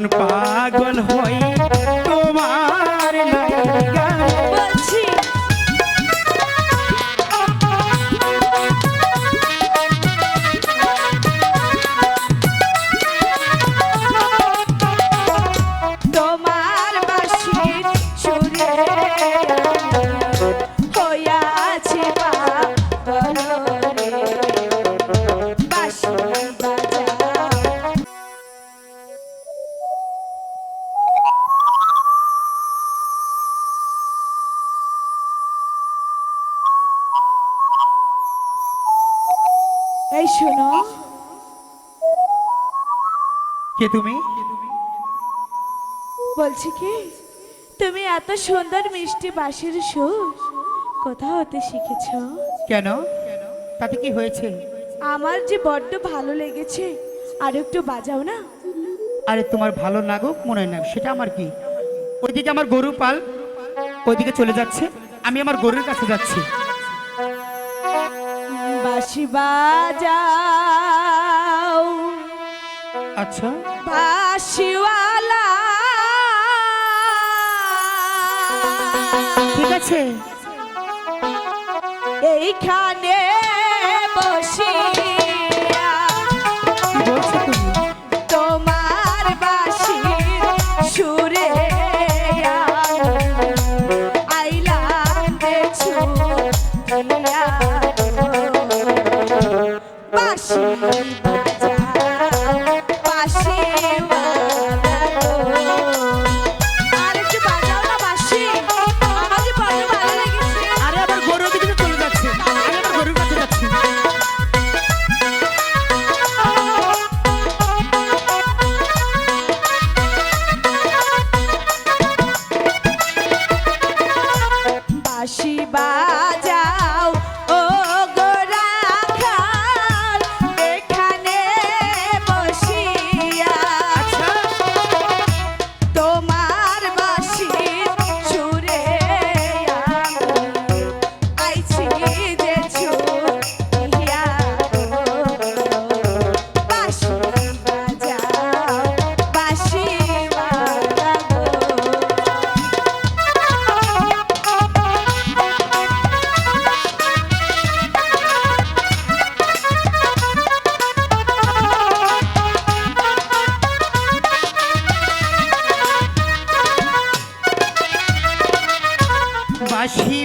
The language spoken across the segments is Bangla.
মন শোনো। কে তুমি? বলছি কি তুমি এত সুন্দর মিষ্টি বাঁশির সুর কোথাও হতে শিখেছ? কেন? তাতে কি হয়েছে? আমার যে বড্ড ভালো লেগেছে আর একটু বাজাও না। আরে তোমার ভালো লাগুক মনে না। সেটা আমার কি? ওইদিকে আমার গরু পাল ওইদিকে চলে যাচ্ছে। আমি আমার গরুর কাছে যাচ্ছি। বাঁশি বাজাও। আচ্ছা। বাঁশিওয়ালা ঠিক আছে। এইখানে বাঁশি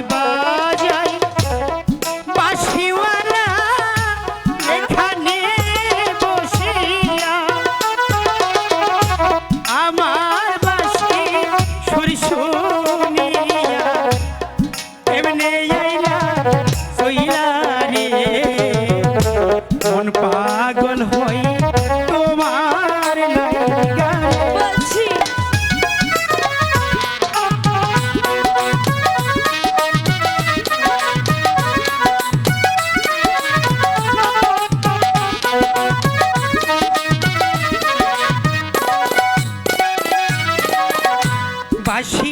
বাঁশি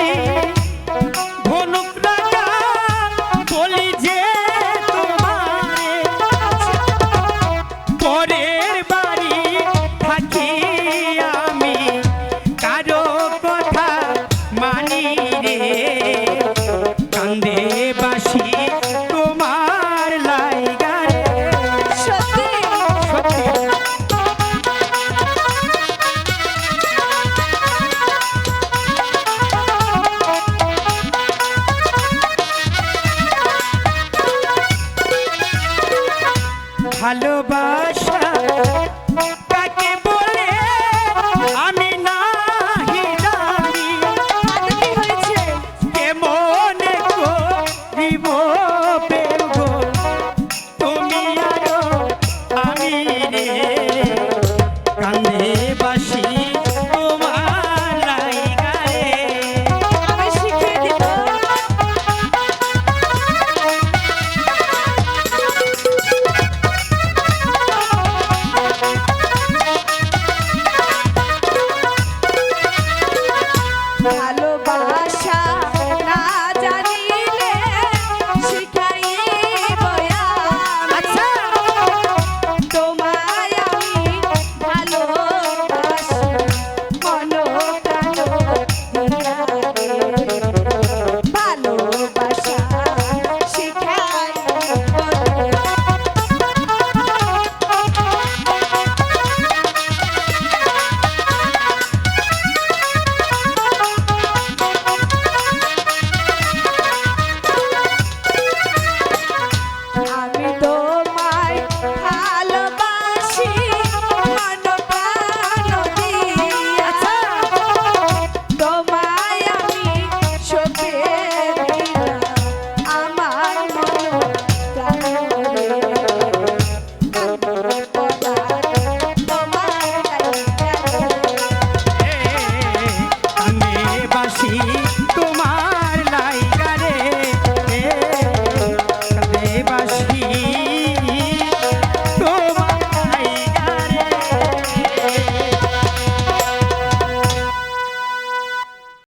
মানি রে। কান্দে বাসি তোমার লাইগার ভালোবাস